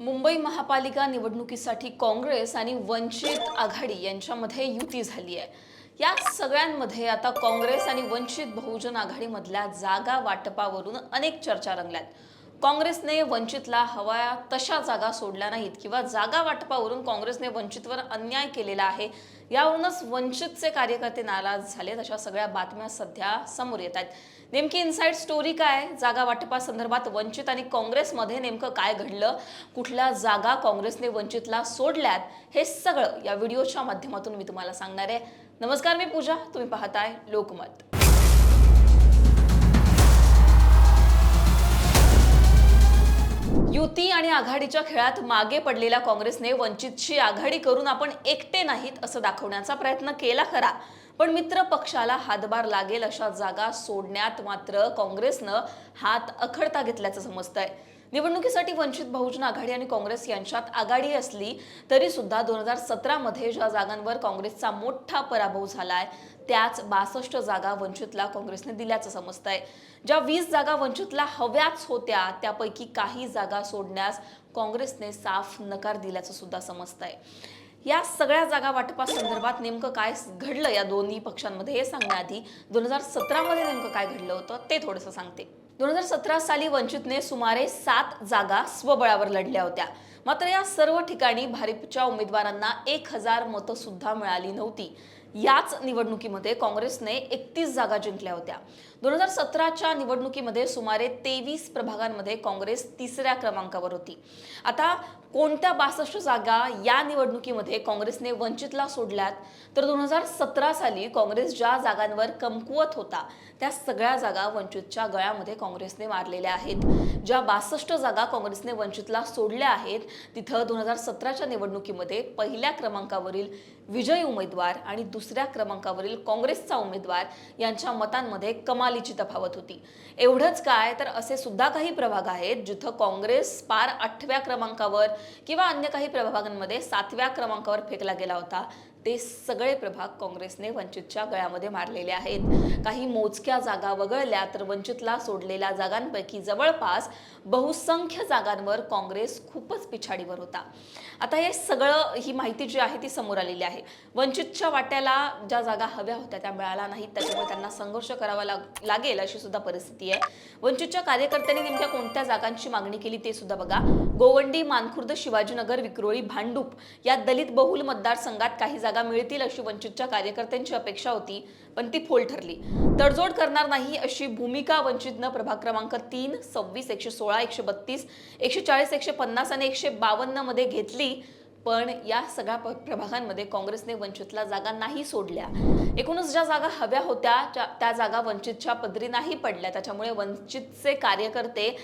मुंबई महापालिका निवडणुकीसाठी काँग्रेस आणि वंचित आघाडी यांच्यामध्ये युती झाली आहे. या सगळ्यांमध्ये आता काँग्रेस आणि वंचित बहुजन आघाडीमधल्या जागा वाटपावरून अनेक चर्चा रंगल्यात. काँग्रेसने वंचितला हवाया तशा जागा सोडल्या नाहीत किंवा जागा वाटपावरून काँग्रेसने वंचितवर अन्याय केलेला आहे. यावरूनच वंचितचे कार्यकर्ते नाराज झालेत अशा सगळ्या बातम्या सध्या समोर येत आहेत. नेमकी इनसाईड स्टोरी काय? जागा वाटपासंदर्भात वंचित आणि काँग्रेसमध्ये नेमकं काय घडलं? कुठल्या जागा काँग्रेसने वंचितला सोडल्यात? हे सगळं या व्हिडिओच्या माध्यमातून मी तुम्हाला सांगणार आहे. नमस्कार मी पूजा. तुम्ही पाहताय लोकमत. युती आणि आघाडीच्या खेळात मागे पडलेल्या काँग्रेसने वंचितची आघाडी करून आपण एकटे नाहीत असं दाखवण्याचा प्रयत्न केला खरा. पण मित्र पक्षाला हातभार लागेल अशा जागा सोडण्यात मात्र काँग्रेसनं हात अखडता घेतल्याचं समजतंय. निवडणुकीसाठी वंचित बहुजन आघाडी आणि काँग्रेस यांच्यात आघाडी असली तरी सुद्धा दोन हजार सतरामध्ये ज्या जागांवर काँग्रेसचा मोठा पराभव झालाय त्याच बासष्ट जागा वंचितला काँग्रेसने दिल्याचं समजतंय. ज्या वीस जागा वंचितला हव्याच होत्या त्यापैकी काही जागा सोडण्यास काँग्रेसने साफ नकार दिल्याचं सुद्धा समजतंय. या सगळ्या जागा वाटपासंदर्भात नेमकं काय घडलं या दोन्ही पक्षांमध्ये? हे सांगण्याआधी दोन हजार सतरामध्ये नेमकं काय घडलं होतं ते थोडंसं सांगते. दोन हजार सतरा साली वंचितने सुमारे सात जागा स्वबळावर लढल्या होत्या. मात्र या सर्व ठिकाणी भारिपच्या उमेदवारांना एक हजार मतं सुद्धा मिळाली नव्हती. याच निवडणुकीमध्ये काँग्रेसने एकतीस जागा जिंकल्या होत्या. दोन हजार सतराच्या निवडणुकीमध्ये सुमारे तेवीस प्रभागांमध्ये काँग्रेस तिसऱ्या क्रमांकावर होती. आता कोणत्या बासष्ट जागा या निवडणुकीमध्ये काँग्रेसने वंचितला सोडल्यात? तर दोन हजार सतरा साली काँग्रेस ज्या जागांवर कमकुवत होता त्या सगळ्या जागा वंचितच्या गळ्यामध्ये काँग्रेसने मारलेल्या आहेत. ज्या बासष्ट जागा काँग्रेसने वंचितला सोडल्या आहेत तिथं दोन हजार सतराच्या निवडणुकीमध्ये पहिल्या क्रमांकावरील विजयी उमेदवार आणि दुसऱ्या क्रमांकावरील काँग्रेसचा उमेदवार यांच्या मतांमध्ये कमालीची तफावत होती. एवढंच काय तर असे सुद्धा काही प्रभाग आहेत जिथं काँग्रेस पार आठव्या क्रमांकावर किंवा अन्य काही प्रभागांमध्ये सातव्या क्रमांकावर फेकला गेला होता. ते सगळे प्रभाग काँग्रेसने वंचितच्या गळ्यामध्ये मारलेले आहेत. काही मोजक्या जागा वगळल्या तर वंचितला सोडलेल्या जागांपैकी जवळपास बहुसंख्य जागांवर काँग्रेस खूपच पिछाडीवर होता. आता हे सगळं ही माहिती जी आहे ती समोर आलेली आहे. वंचितच्या वाट्याला ज्या जागा हव्या होत्या त्या मिळाल्या नाहीत. त्याच्यामुळे त्यांना संघर्ष करावा लाग लागेल अशी सुद्धा परिस्थिती आहे. वंचितच्या कार्यकर्त्यांनी नेमक्या कोणत्या जागांची मागणी केली ते सुद्धा बघा. गोवंडी मानखुर्द शिवाजीनगर विक्रोळी भांडूप या दलित बहुल मतदारसंघात काही जागा मिळतील अशी वंचितच्या कार्यकर्त्यांची अपेक्षा होती पण ती फोल ठरली. तडजोड करणार नाही अशी भूमिका वंचितनं प्रभाग क्रमांक तीन सव्वीस एकशे सोळा एकशे बत्तीस एकशे चाळीस एकशे पन्नास आणि एकशे बावन्नमध्ये घेतली. पण या सगळ्या प्रभागांमध्ये काँग्रेसने वंचितला जागा नाही सोडल्या. एकूणच ज्या जागा हव्या होत्या त्या- त्या जागा वंचितच्या पदरी नाही पडल्या. त्याच्यामुळे वंचितचे कार्यकर्ते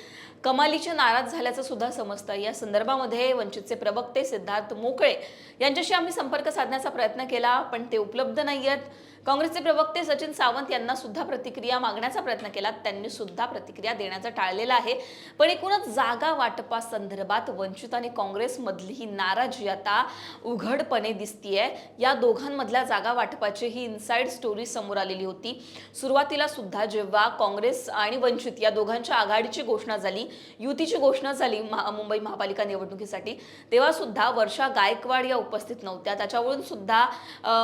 कमालीचे नाराज झाल्याचं सुद्धा समजतं. या संदर्भामध्ये वंचितचे प्रवक्ते सिद्धार्थ मोकळे यांच्याशी आम्ही संपर्क साधण्याचा प्रयत्न केला पण ते उपलब्ध नाही आहेत काँग्रेसचे प्रवक्ते सचिन सावंत यांना सुद्धा प्रतिक्रिया मागण्याचा प्रयत्न केला. त्यांनी सुद्धा प्रतिक्रिया देण्याचं टाळलेलं आहे. पण एकूणच जागा वाटपा संदर्भात वंचित आणि काँग्रेसमधली ही नाराजी आता उघडपणे दिसतीये. या दोघांमधल्या जागा वाटपाची ही इनसाइड स्टोरी समोर आलेली होती. सुरुवातीला सुद्धा जेव्हा काँग्रेस आणि वंचित या दोघांच्या आघाडीची घोषणा झाली युतीची घोषणा झाली महा- मुंबई महापालिका निवडणुकीसाठी. तेव्हा सुद्धा वर्षा गायकवाड या उपस्थित नव्हत्या. त्याच्यावरून सुद्धा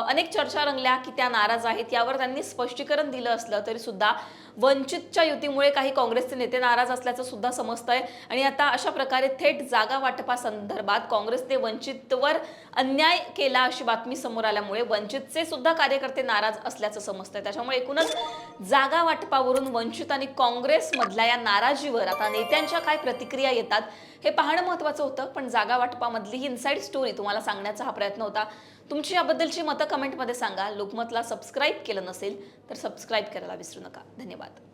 अनेक चर्चा रंगल्या की त्या नाराज आहेत. यावर त्यांनी स्पष्टीकरण दिलं असलं तरी सुद्धा वंचितच्या युतीमुळे काही काँग्रेसचे नेते नाराज असल्याचं सुद्धा समजतंय. आणि आता अशा प्रकारे थेट जागा वाटपासंदर्भात काँग्रेसने वंचितवर अन्याय केला अशी बातमी समोर आल्यामुळे वंचितचे सुद्धा कार्यकर्ते नाराज असल्याचं समजतंय. त्याच्यामुळे एकूणच जागा वाटपावरून वंचित आणि काँग्रेसमधल्या या नाराजीवर आता नेत्या नेत्यांच्या काय प्रतिक्रिया येतात हे पाहणं महत्वाचं होतं पण जागा वाटपामधली ही इनसाईड स्टोरी तुम्हाला सांगण्याचा हा प्रयत्न होता. तुमची याबद्दलची मतं कमेंटमध्ये सांगा. लोकमतला सबस्क्राईब केलं नसेल तर सबस्क्राईब करायला विसरू नका. धन्यवाद.